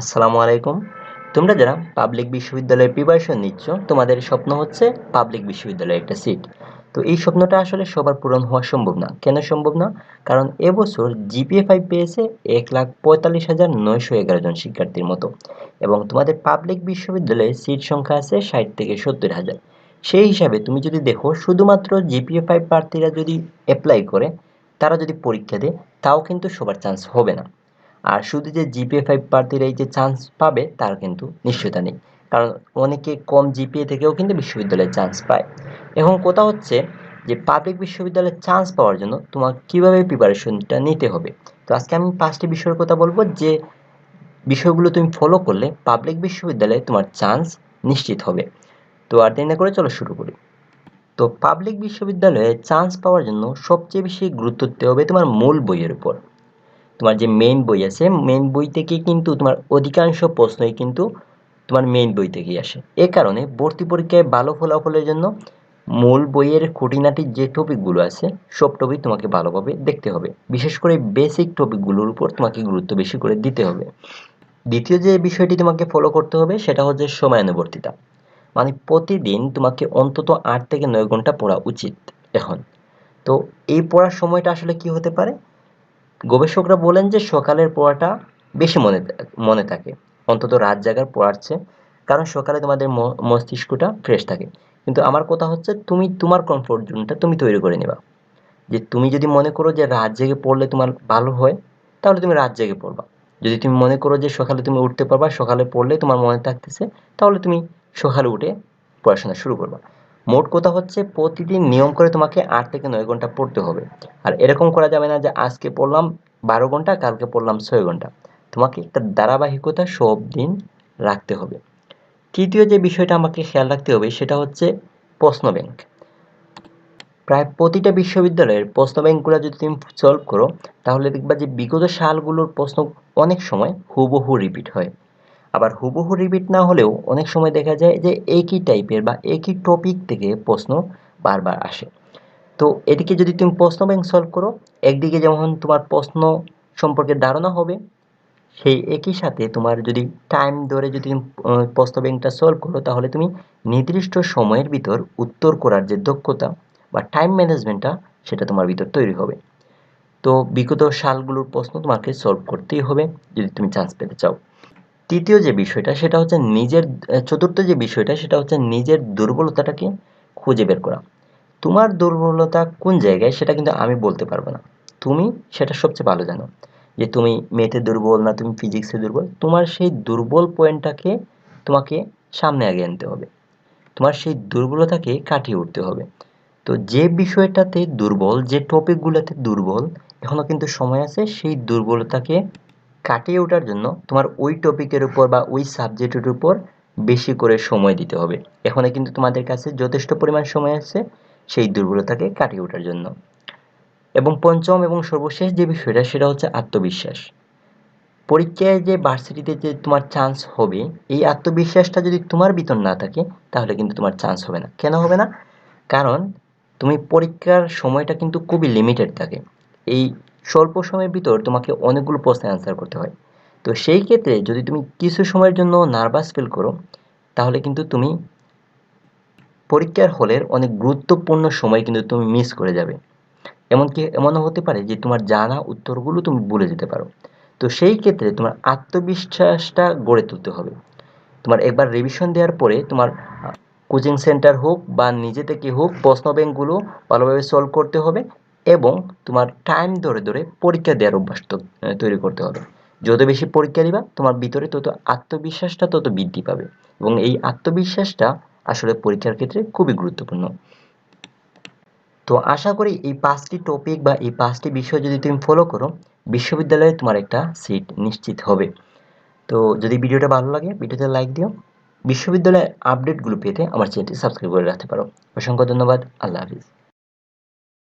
আসসালামু আলাইকুম। তোমরা যারা পাবলিক বিশ্ববিদ্যালয়ের প্রিপারেশন নিচ্ছ, তোমাদের স্বপ্ন হচ্ছে পাবলিক বিশ্ববিদ্যালয়ে একটা সিট তো এই স্বপ্নটা আসলে সবার পূরণ হওয়া সম্ভব না। কেন সম্ভব না? কারণ এবছর জিপিএ ফাইভ পেয়েছে এক লাখ পঁয়তাল্লিশ হাজার নয়শো এগারো জন শিক্ষার্থীর মতো। এবং তোমাদের পাবলিক বিশ্ববিদ্যালয়ে সিট সংখ্যা আছে ষাট থেকে সত্তর হাজার। সেই হিসাবে তুমি যদি দেখো, শুধুমাত্র জিপিএ ফাইভ প্রার্থীরা যদি অ্যাপ্লাই করে, তারা যদি পরীক্ষা দেয়, তাও কিন্তু সবার চান্স হবে না। আর শুধু যে জিপিএ ফাইভ প্রার্থীরা এই যে চান্স পাবে, তার কিন্তু নিশ্চয়তা নেই। কারণ অনেকে কম জিপিএ থেকেও কিন্তু বিশ্ববিদ্যালয়ে চান্স পায়। এখন কথা হচ্ছে যে পাবলিক বিশ্ববিদ্যালয়ে চান্স পাওয়ার জন্য তোমার কীভাবে প্রিপারেশনটা নিতে হবে? তো আজকে আমি পাঁচটি বিষয়ের কথা বলব যে বিষয়গুলো তুমি ফলো করলে পাবলিক বিশ্ববিদ্যালয়ে তোমার চান্স নিশ্চিত হবে। তো আর দেরি না করে চলো শুরু করি। তো পাবলিক বিশ্ববিদ্যালয়ে চান্স পাওয়ার জন্য সবচেয়ে বেশি গুরুত্ব দিতে হবে তোমার মূল বইয়ের উপর। তোমার যে মেইন বই আছে মেইন বই থেকে কিন্তু তোমার অধিকাংশ প্রশ্নই কিন্তু তোমার মেইন বই থেকেই আসে। এ কারণে ভর্তি পরীক্ষায় ভালো ফলাফলের জন্য মূল বইয়ের খুঁটিনাটি যে টপিকগুলো আছে, সব টপিক তোমাকে ভালোভাবে দেখতে হবে। বিশেষ করে বেসিক টপিকগুলোর উপর তোমাকে গুরুত্ব বেশি করে দিতে হবে। দ্বিতীয় যে বিষয়টি তোমাকে ফলো করতে হবে, সেটা হচ্ছে সময়ানুবর্তিতা। মানে প্রতিদিন তোমাকে অন্তত আট থেকে নয় ঘণ্টা পড়া উচিত এখন। তো এই পড়ার সময়টা আসলে কি হতে পারে? গবেষকরা বলেন যে সকালের পড়াটা বেশি মনে মনে থাকে। অন্তত রাত জাগার পড়ার চেয়ে কারণ সকালে তোমাদের মস্তিষ্কটা ফ্রেশ থাকে। কিন্তু আমার কথা হচ্ছে, তুমি তোমার কমফোর্ট জোনটা তুমি তৈরি করে নেবা। যে তুমি যদি মনে করো যে রাত জেগে পড়লে তোমার ভালো হয়, তাহলে তুমি রাত জেগে পড়বা। যদি তুমি মনে করো যে সকালে তুমি উঠতে পারবা, সকালে পড়লে তোমার মনে থাকতেছে, তাহলে তুমি সকালে উঠে পড়াশোনা শুরু করবা। মোট কথা হচ্ছে প্রতিদিন নিয়ম করে তোমাকে আট থেকে নয় ঘণ্টা পড়তে হবে। আর এরকম করা যাবে না যে আজকে পড়লাম বারো ঘণ্টা, কালকে পড়লাম ছয় ঘণ্টা। তোমাকে একটা ধারাবাহিকতা সব দিন রাখতে হবে। তৃতীয় যে বিষয়টা আমাকে খেয়াল রাখতে হবে সেটা হচ্ছে প্রশ্ন ব্যাংক প্রায় প্রতিটা বিশ্ববিদ্যালয়ের প্রশ্ন ব্যাংকগুলো যদি তুমি সলভ করো, তাহলে দেখবা যে বিগত সালগুলোর প্রশ্ন অনেক সময় হুবহু রিপিট হয়। আবার হুবহু রিপিট না হলেও অনেক সময় দেখা যায় যে একই টাইপের বা একই টপিক থেকে প্রশ্ন বারবার আসে। তো এদিকে যদি তুমি প্রশ্ন ব্যাংক সলভ করো, একদিকে যেমন তোমার প্রশ্ন সম্পর্কে ধারণা হবে, সেই একই সাথে তোমার যদি টাইম ধরে যদি প্রশ্ন ব্যাংকটা সলভ করো, তাহলে তুমি নির্দিষ্ট সময়ের ভিতর উত্তর করার যে দক্ষতা বা টাইম ম্যানেজমেন্টটা সেটা তোমার ভিতর তৈরি হবে। তো বিগত সালগুলোর প্রশ্ন তোমাকে সলভ করতেই হবে, যদি তুমি চান্স পেতে চাও। তৃতীয় যে বিষয়টা, সেটা হচ্ছে নিজের চতুর্থ যে বিষয়টা, সেটা হচ্ছে নিজের দুর্বলতাটাকে খুঁজে বের করা। তোমার দুর্বলতা কোন জায়গায়, সেটা কিন্তু আমি বলতে পারব না। তুমি সেটা সবচেয়ে ভালো জানো। যে তুমি মেয়েতে দুর্বল না তুমি ফিজিক্সে দুর্বল, তোমার সেই দুর্বল পয়েন্টটাকে তোমাকে সামনে আগে আনতে হবে। তোমার সেই দুর্বলতাকে কাটিয়ে উঠতে হবে। তো যে বিষয়টাতে দুর্বল, যে টপিকগুলোতে দুর্বল এখনও কিন্তু সময় আছে সেই দুর্বলতাকে কাটিয়ে ওঠার জন্য তোমার ওই টপিকের উপর বা ওই সাবজেক্টের উপর বেশি করে সময় দিতে হবে। এখানে কিন্তু তোমাদের কাছে যথেষ্ট পরিমাণ সময় আছে সেই দুর্বলতাকে কাটিয়ে ওঠার জন্য। এবং পঞ্চম এবং সর্বশেষ যে বিষয়টা, সেটা হচ্ছে আত্মবিশ্বাস। পরীক্ষায় যে ভার্সিটিতে যে তোমার চান্স হবে, এই আত্মবিশ্বাসটা যদি তোমার ভিতর না থাকে, তাহলে কিন্তু তোমার চান্স হবে না। কেন হবে না? কারণ তুমি পরীক্ষার সময়টা কিন্তু খুবই লিমিটেড থাকে। এই স্বল্প সময়ের ভিতর তোমাকে অনেকগুলো প্রশ্নের অ্যান্সার করতে হয়। তো সেই ক্ষেত্রে যদি তুমি কিছু সময়ের জন্য নার্ভাস ফিল করো, তাহলে কিন্তু তুমি পরীক্ষার হলের অনেক গুরুত্বপূর্ণ সময় কিন্তু তুমি মিস করে যাবে। এমনকি এমনও হতে পারে যে তোমার জানা উত্তরগুলো তুমি ভুলে যেতে পারো। তো সেই ক্ষেত্রে তোমার আত্মবিশ্বাসটা গড়ে তুলতে হবে। তোমার একবার রিভিশন দেওয়ার পরে তোমার কোচিং সেন্টার হোক বা নিজে থেকে হোক প্রশ্ন ব্যাংকগুলো ভালোভাবে সলভ করতে হবে। এবং তোমার টাইম ধরে ধরে পরীক্ষা দেওয়ার অভ্যাস তৈরি করতে হবে। যত বেশি পরীক্ষা দিবা, তোমার ভিতরে তত আত্মবিশ্বাসটা তত বৃদ্ধি পাবে এবং এই আত্মবিশ্বাসটা আসলে পরীক্ষার ক্ষেত্রে খুবই গুরুত্বপূর্ণ। তো আশা করি এই পাঁচটি টপিক বা এই পাঁচটি বিষয় যদি তুমি ফলো করো, বিশ্ববিদ্যালয়ে তোমার একটা সিট নিশ্চিত হবে। তো যদি ভিডিওটা ভালো লাগে, ভিডিওতে লাইক দিও। বিশ্ববিদ্যালয়ের আপডেটগুলো পেতে আমার চ্যানেলটি সাবস্ক্রাইব করে রাখতে পারো। অসংখ্য ধন্যবাদ। আল্লাহ হাফিজ।